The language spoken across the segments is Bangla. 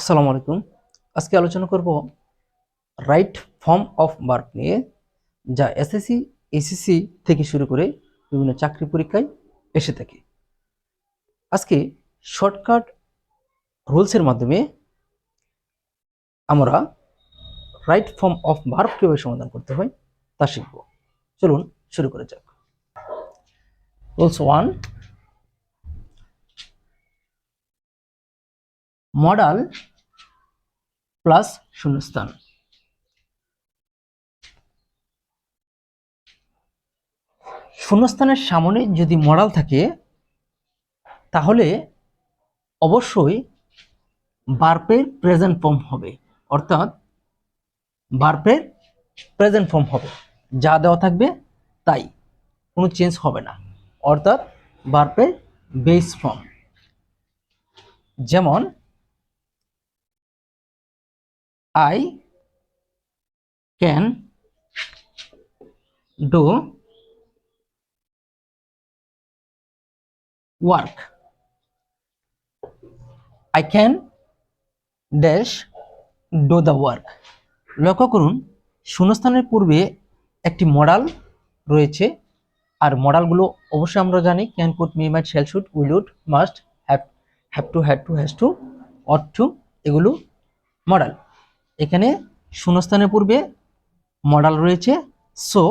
আসসালামু আলাইকুম। আজকে আলোচনা করব রাইট ফর্ম অফ ভার্ব নিয়ে, যা এসএসসি এসএসসি থেকে শুরু করে বিভিন্ন চাকরি পরীক্ষায় এসে থাকে। আজকে শর্টকাট রুলসের মাধ্যমে আমরা রাইট ফর্ম অফ ভার্ব কীভাবে সমাধান করতে হয় তা শিখব। চলুন শুরু করে যাক। রুলস ওয়ান মডাল প্লাস শূন্যস্থান। শূন্যস্থানের সামনে যদি মডাল থাকে, তাহলে অবশ্যই বার্পের প্রেজেন্ট ফর্ম হবে। অর্থাৎ বার্পের প্রেজেন্ট ফর্ম হবে। যা দেওয়া থাকবে তাই, কোনো চেঞ্জ হবে না। অর্থাৎ বার্পের বেস ফর্ম। যেমন I can do work. I can dash do the work. লক্ষ্য করুন, শূন্যস্থানের পূর্বে একটি মডাল রয়েছে, আর মডালগুলো অবশ্যই আমরা জানি can could may might shall should will would must have have to had to has to ought to এগুলো মডাল এখানে শূন্যস্থানের পূর্বে মডাল রয়েছে। সো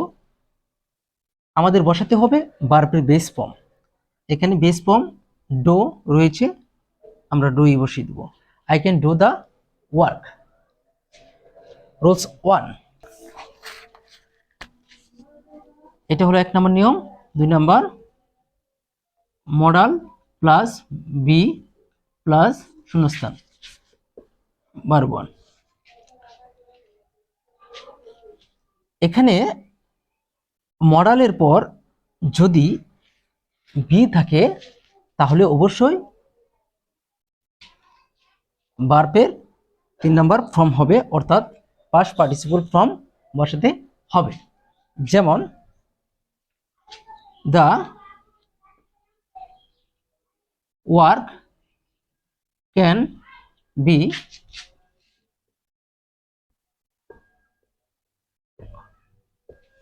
আমাদের বসাতে হবে বার্বের বেস ফর্ম এখানে বেস ফর্ম ডো রয়েছে, আমরা ডোই বসিয়ে দেবো। I can do the work rules one এটা হলো এক নম্বর নিয়ম। দুই নম্বর মডাল প্লাস বি প্লাস শূন্যস্থান। বার এখানে মডালের পর যদি বি থাকে, তাহলে অবশ্যই বার্পের তিন নম্বর ফর্ম হবে, অর্থাৎ পাস পার্টিসিপল ফর্ম বসাতে হবে। যেমন the work can be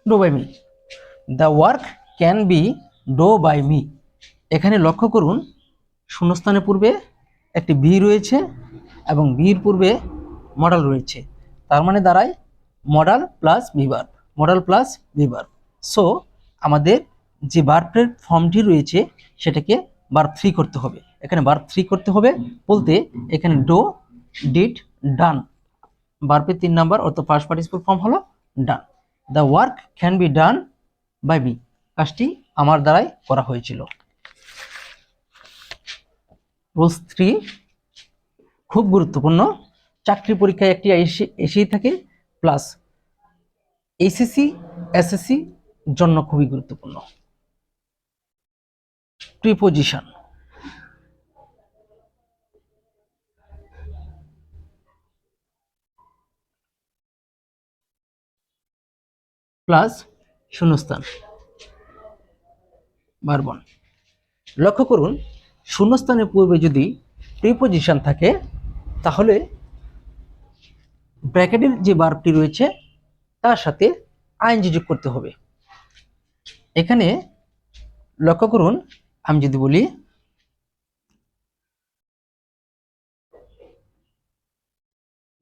do by me the work can be do by me এখানে লক্ষ্য করুন, শূন্যস্থানের পূর্বে একটি বি রয়েছে এবং বির পূর্বে মডাল রয়েছে। তার মানে দাঁড়ায় modal plus be verb modal plus be verb so আমাদের যে বার্পের ফর্মটি রয়েছে, সেটাকে বার থ্রি করতে হবে। এখানে বার থ্রি করতে হবে বলতে এখানে ডো ডিড ডান বার্পের তিন নাম্বার অর্থাৎ ফার্স্ট পার্টিসিপল ফর্ম হলো done the work can be done by me কাজটি আমার দ্বারাই করা হয়েছিল। রুলস থ্রি খুব গুরুত্বপূর্ণ। চাকরি পরীক্ষায় একটি এসে, এসেই থাকে। প্লাস এইচএসসি এসএসসি জন্য খুবই গুরুত্বপূর্ণ। প্রিপোজিশন প্লাস শূন্যস্থান। বারবন লক্ষ্য করুন, শূন্যস্থানের পূর্বে যদি প্রিপোজিশন থাকে, তাহলে ব্র্যাকেটের যে বার্বটি রয়েছে, তার সাথে আইনজি যোগ করতে হবে। এখানে লক্ষ্য করুন, আমি যদি বলি,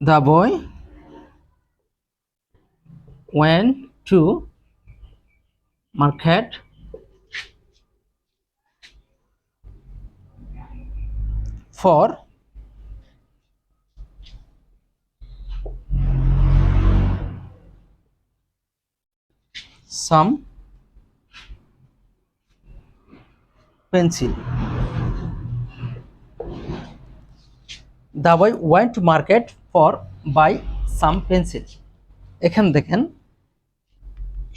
the boy went to market for some pencil the boy went to market for buy some pencil এখানে দেখেন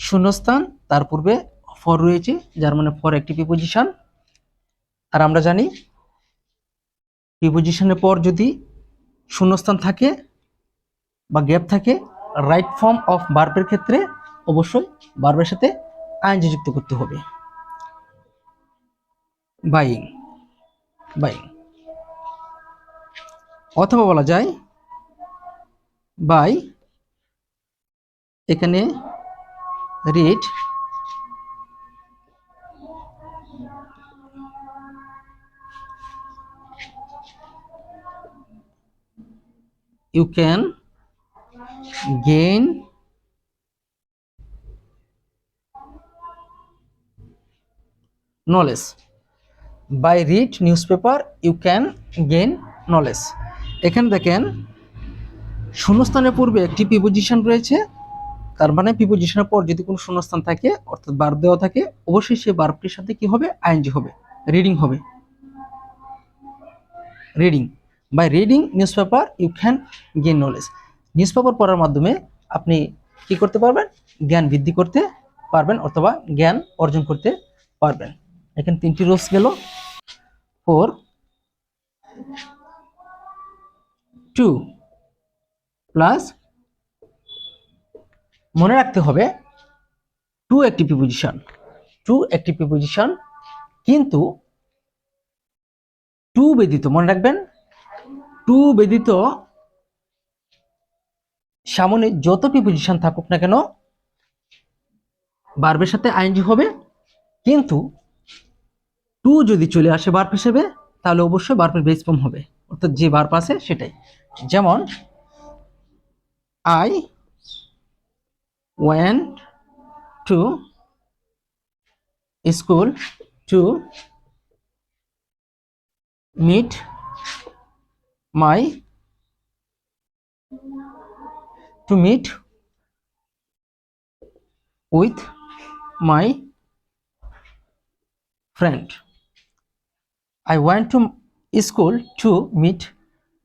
শূন্যস্থান, তার পূর্বে ফর রয়েছে, যার মানে ফর একটি প্রিপোজিশন আর আমরা জানি প্রিপোজিশনের পর যদি শূন্যস্থান থাকে বা গ্যাপ থাকে রাইট ফর্ম অফ বার্বের ক্ষেত্রে অবশ্যই বার্বের সাথে আইনজি যুক্ত করতে হবে। বাইং বাইং অথবা বলা যায় বাই এখানে read you can gain knowledge by read newspaper you can gain knowledge এখানে দেখেন শূন্যস্থানের পূর্বে একটি প্রিপোজিশন রয়েছে তার মানে প্রিপোজিশনের পর যদি কোনো শূন্যস্থান থাকে, অর্থাৎ বার দেওয়া থাকে, অবশ্যই সেই বার্বটির সাথে কি হবে? আইএনজি হবে রিডিং হবে। Reading by reading newspaper you can gain knowledge newspaper পড়ার মাধ্যমে আপনি কি করতে পারবেন? জ্ঞান বৃদ্ধি করতে পারবেন অথবা জ্ঞান অর্জন করতে পারবেন। এখানে তিনটি রোলস গেল। ফোর টু প্লাস মনে রাখতে হবে টু একটি প্রিপোজিশন টু একটি প্রিপোজিশন কিন্তু টু ব্যতীত, মনে রাখবেন টু ব্যতীত সামনে যত প্রিপোজিশন থাকুক না কেন বার্বের সাথে আইনজি হবে, কিন্তু টু যদি চলে আসে বার্ব হিসেবে, তাহলে অবশ্যই বার্বের বেস ফর্ম হবে, অর্থাৎ যে বার্ব আছে সেটাই। যেমন I went to school to meet my to meet with my friend i went to school to meet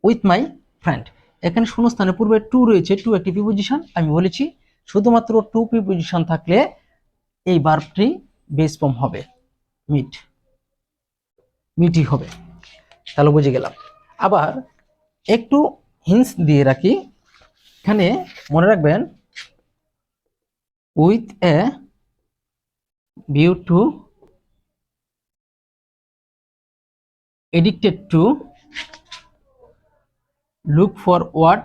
with my friend এখানে শূন্যস্থানের পূর্বে টু রয়েছে টু একটি প্রিপোজিশন আমি বলেছি শুধুমাত্র টু পি পজিশন থাকলে এই বার্বটি বেস ফর্ম হবে। মিট মিটই হবে। তাহলে বুঝে গেলাম। আবার একটু হিন্স দিয়ে রাখি। এখানে মনে রাখবেন with a view to addicted to look forward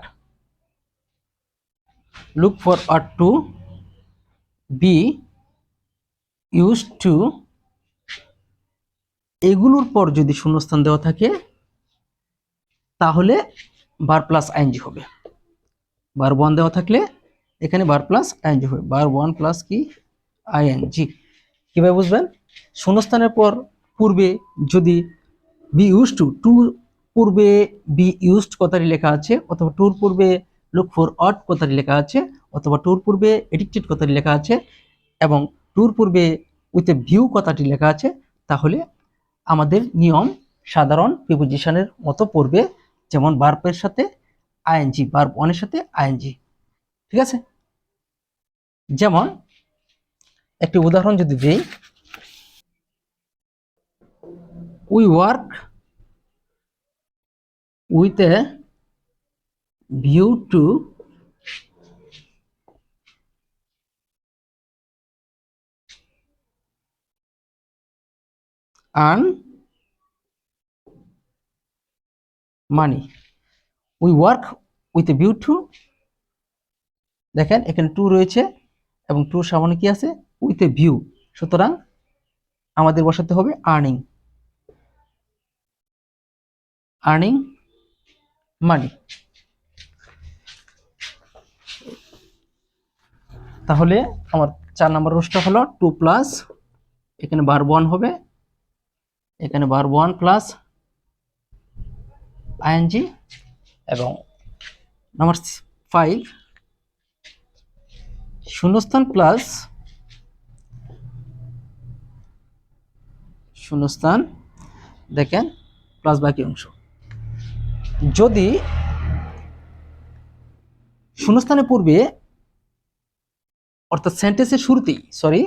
look forward to be use to এগুলোর পর যদি শূন্যস্থান দেওয়া থাকে, তাহলে বার প্লাস আইনজি হবে। বার ওয়ান দেওয়া থাকলে এখানে বার প্লাস আইনজি হবে। বার ওয়ান প্লাস কি? আইএনজি কীভাবে বুঝবেন? শূন্যস্থানের পর পূর্বে যদি বি ইউজ টু টু পূর্বে বি ইউজড কথাটি লেখা আছে, অথবা টুর পূর্বে লুক ফর অট কথাটি লেখা আছে অথবা টুর পূর্বে এডিক্টেড কথাটি লেখা আছে এবং টুর পূর্বে উইথ এ ভিউ কথাটি লেখা আছে, তাহলে আমাদের নিয়ম সাধারণ প্রিপোজিশনের মতো পড়বে, যেমন বার্বের সাথে আইএনজি বার্ব ওয়ানের সাথে আইএনজি ঠিক আছে? যেমন একটি উদাহরণ যদি দিই we work with a view to earn money we work with a view to দেখেন, এখানে টু রয়েছে এবং টুর সামনে কি আছে? উইথ এ ভিউ সুতরাং আমাদের বসাতে হবে আর্নিং আর্নিং মানি তাহলে আমার চার নম্বর রোজটা হলো টু প্লাস, এখানে বার ওয়ান হবে। এখানে বার ওয়ান প্লাস আইএনজি এবং নাম্বার ফাইভ শূন্যস্থান প্লাস শূন্যস্থান, দেখেন, প্লাস বাকি অংশ। যদি শূন্যস্থানের পূর্বে অর্থাৎ সেন্টেন্সের শুরুতেই সরি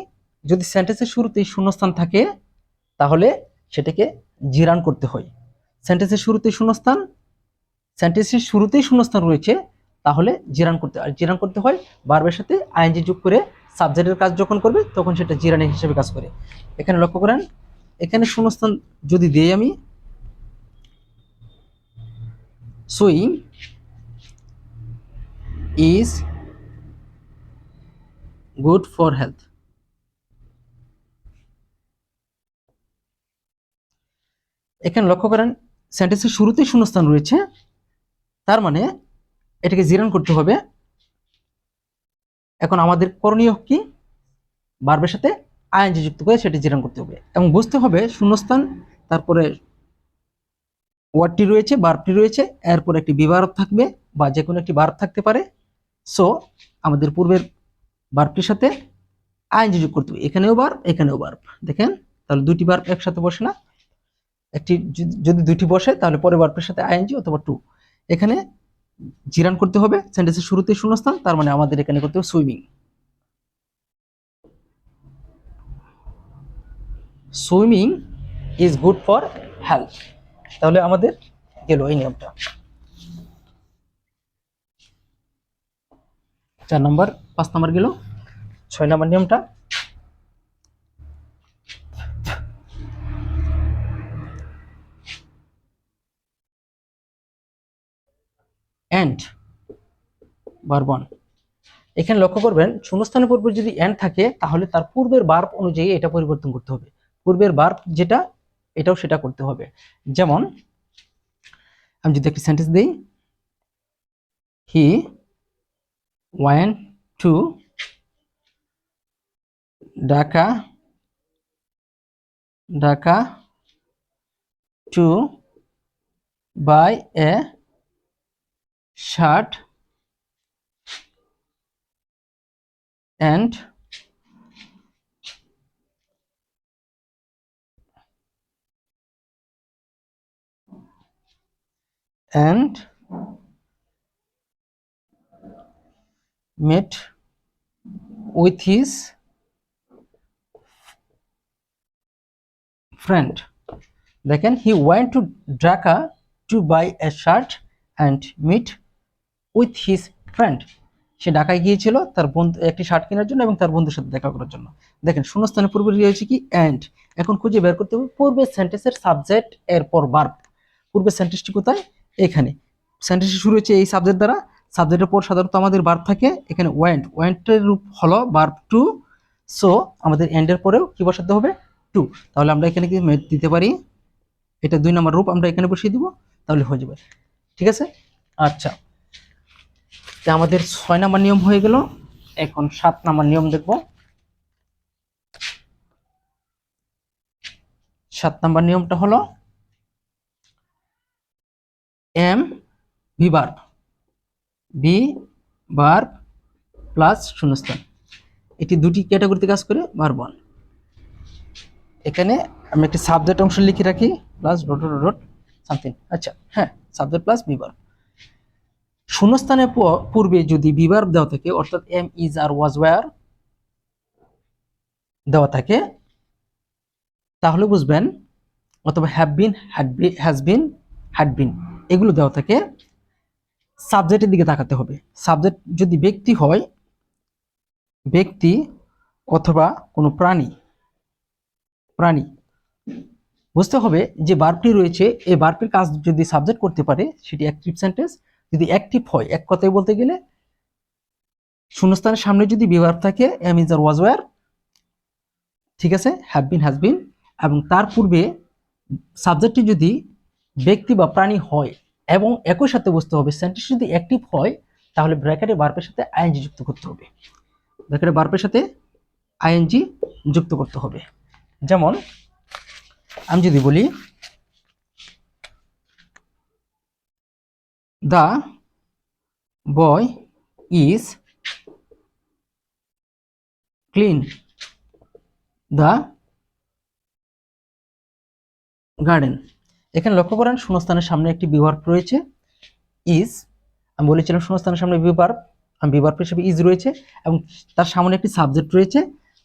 যদি সেন্টেন্সের শুরুতেই শূন্যস্থান থাকে, তাহলে সেটাকে জিরান করতে হয়। সেন্টেন্সের শুরুতেই শূন্যস্থান সেন্টেন্সের শুরুতেই শূন্যস্থান রয়েছে, তাহলে জিরান করতে, আর জিরান করতে হয় বারবার সাথে আইএনজি যোগ করে সাবজেক্টের কাজ যখন করবে, তখন সেটা জিরানি হিসেবে কাজ করে। এখানে লক্ষ্য করেন, এখানে শূন্যস্থান যদি দেই আমি swing is good for health. এখানে লক্ষ্য করেন সেন্টেন্সের শুরুতেই শূন্যস্থান রয়েছে। তার মানে এটাকে জিরান করতে হবে। এখন আমাদের করণীয় কি? বার্বের সাথে আইএনজি যুক্ত করে সেটি জিরান করতে হবে। এবং বুঝতে হবে শূন্যস্থান, তারপরে ওয়ার্ডটি রয়েছে বার্বটি রয়েছে, এরপর একটি বিবারক থাকবে বা যে কোনো একটি বার্ব থাকতে পারে। সো আমাদের পূর্বের বার্বটির সাথে আইএনজি যোগ করতে হবে। এখানেও বার্ব এখানেও বার্ব দেখেন, তাহলে দুটি বার্ব একসাথে বসে না? একটি যদি- দুটি বসে, তাহলে পরে বার্বের সাথে আইএনজি অথবা টু। এখানে জিরান করতে হবে, সেন্টেন্সের শুরুতেই শূন্যস্থান, তার মানে আমাদের এখানে করতে হবে swimming. Swimming is good for health. তাহলে আমাদের গেল এই নিয়মটা। চার নম্বর, পাঁচ নম্বর গেল। ছয় নম্বর নিয়মটা। অ্যান্ড বারবন এখানে লক্ষ্য করবেন, শূন্যস্থানের পূর্বে যদি অ্যান্ড থাকে, তাহলে তার পূর্বের বার্ব অনুযায়ী এটা পরিবর্তন করতে হবে। পূর্বের বার্ব যেটা, এটাও সেটা করতে হবে। যেমন, আমি যদি একটি সেন্টেন্স দিই হি One to daka daka to buy a shirt and and met with his friend. দেখেন, he went to Dhaka to buy a shirt and meet with his friend. সে ঢাকায় গিয়েছিল তার বন্ধু, একটি শার্ট কেনার জন্য এবং তার বন্ধুর সাথে দেখা করার জন্য। দেখেন শূন্যস্থানে পূর্বে রয়েছে কি? অ্যান্ড এখন খুঁজে বের করতে হবে পূর্বের সেন্টেন্সের সাবজেক্ট এরপর ভার্ব পূর্বের সেন্টেন্সটি কোথায়? এখানে। সেন্টেন্সটি শুরু হচ্ছে এই সাবজেক্ট দ্বারা। সাবজেক্টের পর সাধারণত আমাদের ভার্ব থাকে, এখানে ওয়েন্ট ওয়েন্টের রূপ হলো ভার্ব টু সো আমাদের এন্ডের পরেও কি বসাতে হবে? টু তাহলে আমরা এখানে কি দিতে পারি? এটা দুই নম্বর রূপ আমরা এখানে বসিয়ে দিব, তাহলে হয়ে যাবে। ঠিক আছে? আচ্ছা। তা আমাদের ছয় নাম্বার নিয়ম হয়ে গেল। এখন সাত নাম্বার নিয়ম দেখব। সাত নাম্বার নিয়মটা হলো M V verb be verb plus শূন্যস্থান। এটি দুটি ক্যাটাগরিতে কাজ করে বার্ব ওয়ান এখানে আমি একটি সাবজেক্ট অংশ লিখে রাখি প্লাস ডট ডট সামথিং আচ্ছা হ্যাঁ সাবজেক্ট প্লাস বি বার্ব শূন্যস্থানের পূর্বে যদি বিভার দেওয়া থাকে, অর্থাৎ am is are was were দেওয়া থাকে, তাহলে বুঝবেন, অথবা have been had be has been had been এগুলো দেওয়া থাকে সাবজেক্টের দিকে তাকাতে হবে। সাবজেক্ট যদি ব্যক্তি হয়, ব্যক্তি অথবা কোনো প্রাণী প্রাণী, বুঝতে হবে যে বার্বটি রয়েছে, এই বার্বটির কাজ যদি সাবজেক্ট করতে পারে, সেটি অ্যাক্টিভ সেন্টেন্স যদি অ্যাক্টিভ হয়, এক কথায় বলতে গেলে, শূন্যস্থানের সামনে যদি বিভার থাকে am is are was were ঠিক আছে হ্যাভ বিন হ্যাজ বিন এবং তার পূর্বে সাবজেক্টটি যদি ব্যক্তি বা প্রাণী হয় এবং একই সাথে বুঝতে হবে সেন্টেন্স যদি অ্যাক্টিভ হয়, তাহলে ব্র্যাকেটে বার্বের সাথে আইএনজি যুক্ত করতে হবে। ব্র্যাকেটে বার্বের সাথে আইএনজি যুক্ত করতে হবে। যেমন, আমি যদি বলি, the boy is clean the garden এখানে লক্ষ্য করেন শূন্যস্থানের সামনে একটি বিভার রয়েছে ইজ আমি বলেছিলাম শূন্যস্থানের সামনে বিভার আমি বিভার হিসেবে ইজ রয়েছে, এবং তার সামনে একটি সাবজেক্ট রয়েছে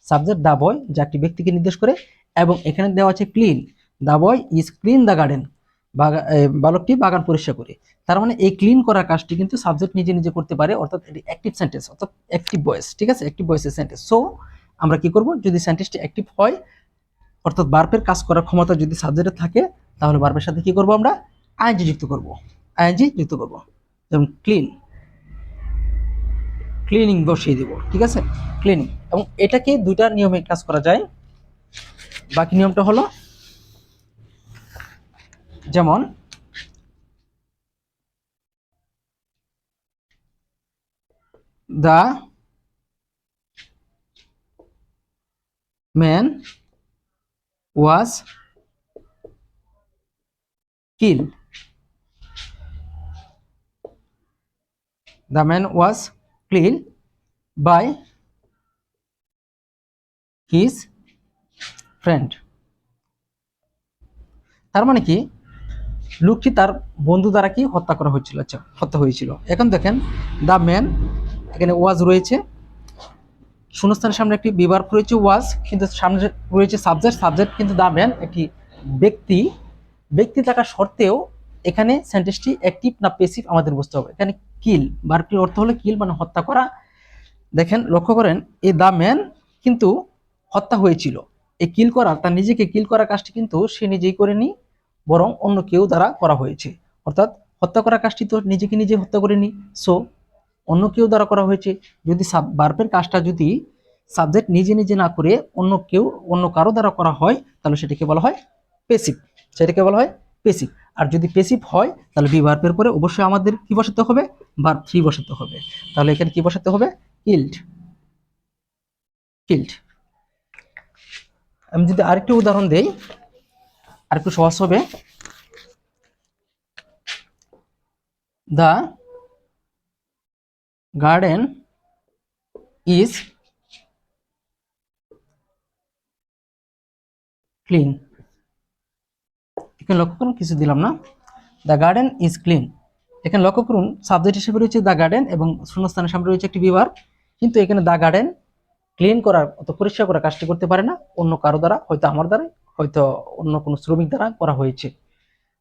সাবজেক্ট দা বয় যা একটি ব্যক্তিকে নির্দেশ করে, এবং এখানে দেওয়া আছে clean the boy is clean the garden বালকটি বাগান পরিষ্কার করে। তার মানে এই ক্লিন করার কাজটি কিন্তু সাবজেক্ট নিজে নিজে করতে পারে, অর্থাৎ এটি অ্যাক্টিভ সেন্টেন্স অর্থাৎ অ্যাক্টিভ ভয়েস ঠিক আছে? অ্যাক্টিভ ভয়েসের সেন্টেন্স সো আমরা কি করব? যদি সেন্টেন্সটি অ্যাক্টিভ হয়, অর্থাৎ বার্বের কাজ করার ক্ষমতা যদি সাবজেক্টে থাকে তাহলে বার্বের সাথে কি করব আমরা? আইনজি যুক্ত করব। আইএনজি যুক্ত করব। যেমন ক্লিন ক্লিনিং বসিয়ে দিব, ঠিক আছে? ক্লিনিং এবং এটাকে দুইটা নিয়মে কাজ করা যায়। বাকি নিয়মটা হলো, যেমন the man was killed the man was killed by his friend. তার মানে কি? লোকটি তার বন্ধু দ্বারা কি হত্যা করা হয়েছিল? আচ্ছা হত্যা হয়েছিল। এখন দেখেন দ্য ম্যান এখানে ওয়াজ রয়েছে। শূন্যস্থানের সামনে একটি বিভার রয়েছে ওয়াজ কিন্তু সামনে রয়েছে সাবজেক্ট সাবজেক্ট কিন্তু দ্য ম্যান একটি ব্যক্তি। ব্যক্তি থাকা সত্ত্বেও এখানে সেন্টেন্সটি অ্যাক্টিভ না পেসিভ আমাদের বুঝতে হবে। এখানে কিল বারটির অর্থ হলো কিল মানে হত্যা করা। দেখেন, লক্ষ্য করেন এই দ্য ম্যান কিন্তু হত্যা হয়েছিল। এই কিল করা, তার নিজেকে কিল করার কাজটি কিন্তু সে নিজেই করেনি, বরং অন্য কেউ দ্বারা করা হয়েছে। অর্থাৎ হত্যা করার কাজটি তো নিজেকে নিজে হত্যা করেনি। সো অন্য কেউ দ্বারা করা হয়েছে। যদি বার্বের কাজটা যদি সাবজেক্ট নিজে নিজে না করে অন্য কেউ, অন্য কারও দ্বারা করা হয়, তাহলে সেটাকে বলা হয় পেসিভ সেটাকে বলা হয় পেসিভ আর যদি পেসিভ হয়, তাহলে বি বার্বের পরে অবশ্যই আমাদের কি বসাতে হবে? বার্ব থ্রি বসাতে হবে। তাহলে এখানে কি বসাতে হবে? কিল্ড কিল্ড আমি যদি আরেকটি উদাহরণ দেই, আরেকটু সহজ হবে। দ্য গার্ডেন ইজ ক্লিন এখানে লক্ষ্য করুন, কিছু দিলাম না। দ্য গার্ডেন ইজ ক্লিন এখানে লক্ষ্য করুন সাবজেক্ট হিসেবে রয়েছে দ্য গার্ডেন এবং শূন্যস্থানের সামনে রয়েছে একটি বিভার কিন্তু এখানে দ্য গার্ডেন ক্লিন করার অত পরিষ্কার করার কাজটি করতে পারে না। অন্য কারও দ্বারা, হয়তো আমার দ্বারা হয়তো অন্য কোনো শ্রমিক দ্বারা করা হয়েছে।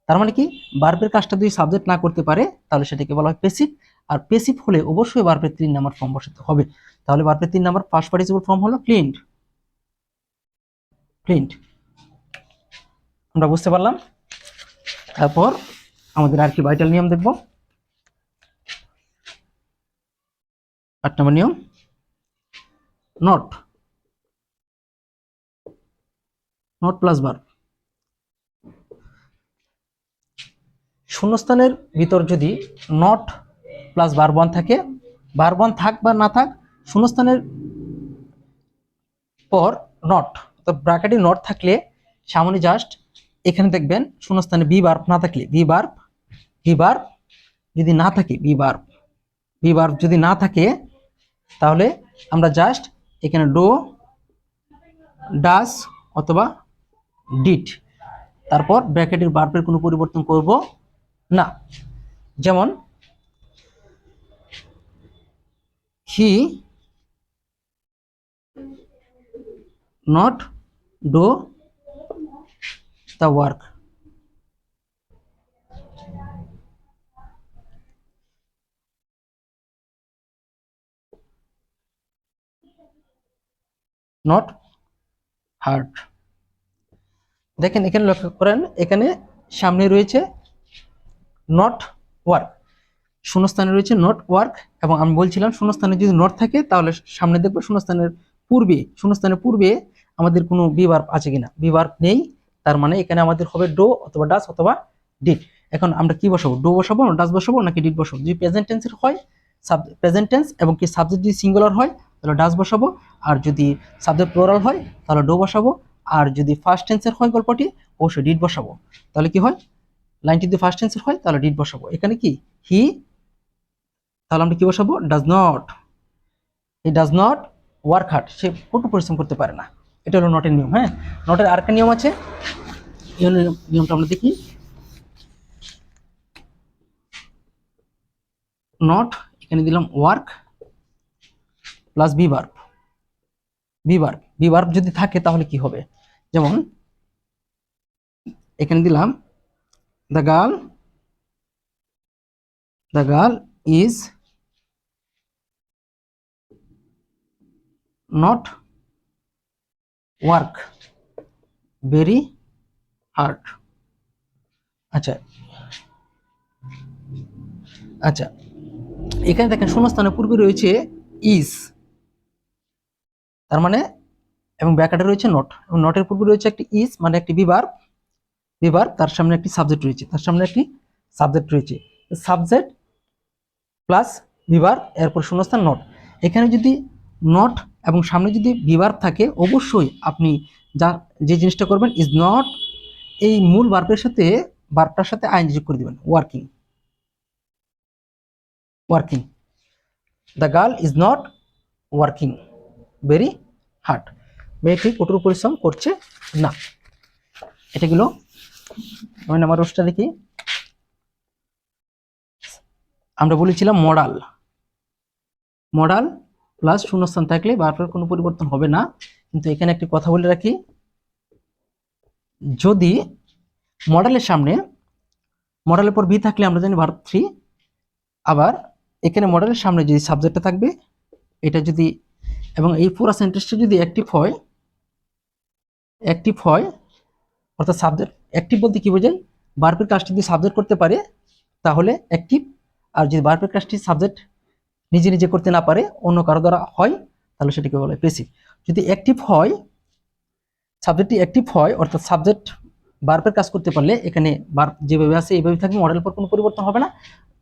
তার মানে কি? বার্বের কাজটা যদি সাবজেক্ট না করতে পারে, তাহলে সেটাকে বলা হয় পেসিভ আর পেসিভ হলে অবশ্যই বার্বের তিন নাম্বার ফর্ম বসাতে হবে। তাহলে বার্বের তিন নাম্বার ফার্স্ট পার্টিসিপল ফর্ম হলো ক্লিনড ক্লিন্ট আমরা বুঝতে পারলাম? তারপর আমাদের আর কি ভাইটাল নিয়ম দেখব। আট নম্বর নিয়ম। নট নট প্লাস বার শূন্যস্থানের ভিতর যদি নট প্লাস বার বন থাকে বার বন থাক বা না থাক, শূন্যস্থানের পর নট তো ব্রাকেটে নট থাকলে সামনে জাস্ট এখানে দেখবেন শূন্যস্থানে বি বার না থাকলে বি বার বি বার যদি না থাকে বি বার বি বার যদি না থাকে, তাহলে আমরা জাস্ট এখানে ডো ডাস অথবা ডিট তারপর ব্র্যাকেটের বার্বের কোনো পরিবর্তন করব না। যেমন he not do the work not hard দেখেন, এখানে লক্ষ্য করেন, এখানে সামনে রয়েছে নট ওয়ার্ক শূন্যস্থানে রয়েছে নট ওয়ার্ক এবং আমি বলছিলাম শূন্যস্থানে যদি নট থাকে, তাহলে সামনে দেখব শূন্যস্থানের পূর্বে শূন্যস্থানের পূর্বে আমাদের কোনো বিবার আছে কিনা? বিবার নেই তার মানে এখানে আমাদের হবে ডো অথবা ডাস অথবা ডিট এখন আমরা কি বসাবো? ডো বসাবো না ডাস বসাবো নাকি ডিট বসাবো? যদি প্রেজেন্ট টেন্সের হয় সাব প্রেজেন্ট টেন্স এবং কি সাবজেক্ট যদি সিঙ্গুলার হয়, তাহলে ডাস বসাবো। আর যদি সাবজেক্ট প্লোরাল হয়, তাহলে ডো বসাবো। আর যদি ফার্স্ট টেন্সের হয় গল্পটি, অবশ্যই ডিট বসাবো। তাহলে কি হয়? লাইনটি যদি ফার্স্ট টেন্সের হয়, তাহলে ডিট বসাবো। এখানে কি? হি তাহলে আমরা কি বসাবো? Does not he does not work hard সে কটু পরিশ্রম করতে পারে না। এটা হলো নটের নিয়ম হ্যাঁ? নটের আরেকটা নিয়ম আছে। এই নিয়মটা আমরা দেখি। নট এখানে দিলাম work plus be verb be verb be verb যদি থাকে তাহলে কি হবে? যেমন, এখানে দিলাম the girl the girl is not work very hard আচ্ছা। আচ্ছা। এখানে দেখেন শূন্যস্থানের পূর্বে রয়েছে ইস তার মানে এবং ব্যাকাটে রয়েছে নট এবং নটের পূর্বে রয়েছে একটি ইস মানে একটি বিবার বিবার তার সামনে একটি সাবজেক্ট রয়েছে। তার সামনে একটি সাবজেক্ট রয়েছে। সাবজেক্ট প্লাস বিবার এরপর শূন্যস্থান নট এখানে যদি নট এবং সামনে যদি বিবার থাকে, অবশ্যই আপনি যা, যে জিনিসটা করবেন ইজ নট এই মূল বার্বের সাথে বার্বটার সাথে আইন যোগ করে দিবেন working working the girl is not working very hard মেয়েটি কঠোর পরিশ্রম করছে না। এটা গেল আমি আমার রোজটা দেখি। আমরা বলেছিলাম মডাল মডাল প্লাস শূন্যস্থান থাকলে বারবার কোনো পরিবর্তন হবে না। কিন্তু এখানে একটি কথা বলে রাখি। যদি মডেলের সামনে, মডেলের পর বি থাকলে আমরা জানি ভার্ব থ্রি আবার এখানে মডেলের সামনে যদি সাবজেক্টটা থাকবে, এটা যদি, এবং এই পুরো সেন্টেন্সটা যদি অ্যাক্টিভ হয় অ্যাক্টিভ হয়, অর্থাৎ সাবজেক্ট অ্যাক্টিভ বলতে কি বোঝায়? বার্পের কাজটি যদি সাবজেক্ট করতে পারে, তাহলে অ্যাক্টিভ আর যদি বার্পের কাজটি সাবজেক্ট নিজে নিজে করতে না পারে, অন্য কারও দ্বারা হয়, তাহলে সেটাকে বলে পেসিভ যদি অ্যাক্টিভ হয় সাবজেক্টটি অ্যাক্টিভ হয়, অর্থাৎ সাবজেক্ট বার্পের কাজ করতে পারলে এখানে বার যেভাবে আছে, এইভাবে থাকবে মডেল পর কোনো পরিবর্তন হবে না।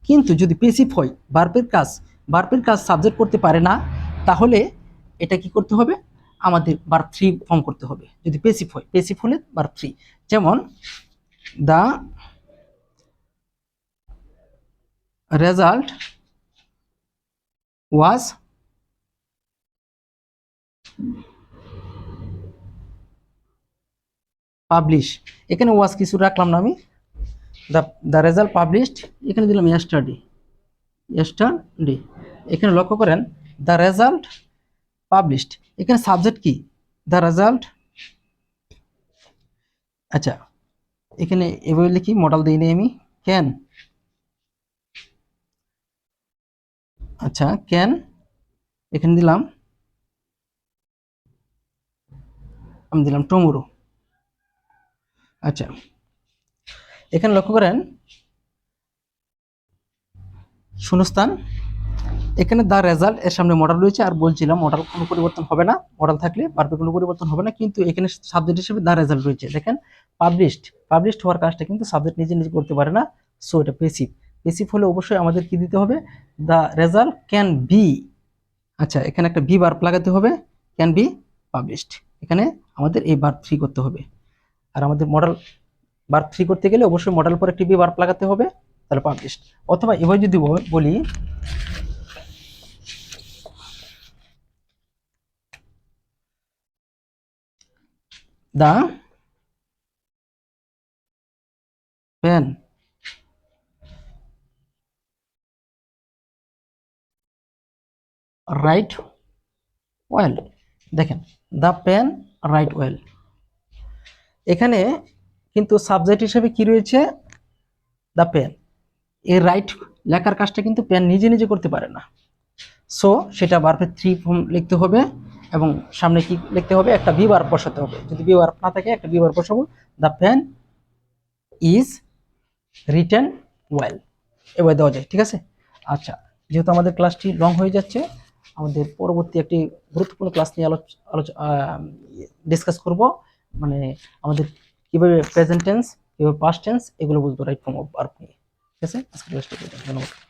কিন্তু যদি পেসিভ হয় বার্পের কাজ বার্পের কাজ সাবজেক্ট করতে পারে না, তাহলে এটা কি করতে হবে? আমাদের বার থ্রি ফর্ম করতে হবে। যদি পেসিভ হয় পেসিভ হলে বার থ্রি যেমন দ্য রেজাল্ট ওয়াজ পাবলিশ এখানে ওয়াজ কিছু রাখলাম না আমি। দ্য দ্য রেজাল্ট পাবলিশড এখানে দিলাম ইয়াস্টারডে ইয়াস্টারডে এখানে লক্ষ্য করেন দ্য রেজাল্ট পাবলিশড এখানে সাবজেক্ট কি? দ্য রেজাল্ট আচ্ছা এখানে এভাবে লিখি মডেল দিই আমি। ক্যান আচ্ছা ক্যান এখানে দিলাম। আমি দিলাম টমোরো। আচ্ছা এখানে লক্ষ্য করেন, শূন্যস্থান। এখানে দ্য রেজাল্ট এর সামনে মডেল রয়েছে, আর বলছিলাম মডেল কোনো পরিবর্তন হবে না। মডেল থাকলে পারফেক্ট কোনো পরিবর্তন হবে না, কিন্তু এখানে সাবজেক্ট হিসেবে দ্য রেজাল্ট রয়েছে। দেখেন পাবলিশড পাবলিশড হওয়ার কাজটা কিন্তু সাবজেক্ট নিজে নিজে করতে পারে না। সো এটা পেসিভ পেসিভ হলে অবশ্যই আমাদের কি দিতে হবে? দ্য রেজাল্ট ক্যান বি আচ্ছা এখানে একটা বি বার্ব লাগাতে হবে ক্যান বি পাবলিশড এখানে আমাদের এই বার্ব থ্রি করতে হবে। আর আমাদের মডেল বার্ব থ্রি করতে গেলে অবশ্যই মডেল পর একটি বি বার্ব লাগাতে হবে, তাহলে পাবলিশড অথবা এভাবে যদি বল- the pen write ওয়েল দেখেন দ্য পেন রাইট ওয়েল এখানে কিন্তু সাবজেক্ট হিসেবে কি রয়েছে? দ্য পেন এই রাইট লেখার কাজটা কিন্তু পেন নিজে নিজে করতে পারে না। সো সেটা বারবার থ্রি ফর্ম লিখতে হবে এবং সামনে কি লিখতে হবে? একটা বিবার বসাতে হবে। যদি বিবার না থাকে, একটা বিবার বসাবো। The pen is written well এবার দেওয়া যায়, ঠিক আছে? আচ্ছা যেহেতু আমাদের ক্লাসটি লং হয়ে যাচ্ছে আমাদের পরবর্তী একটি গুরুত্বপূর্ণ ক্লাস নিয়ে আলোচ আলোচ ডিসকাস করব। মানে আমাদের কীভাবে প্রেজেন্ট টেন্স কীভাবে পাস্ট টেন্স এগুলো বুঝব রাইট ফর্ম অফ ভার্ব নিয়ে। ঠিক আছে? আজকে ধন্যবাদ।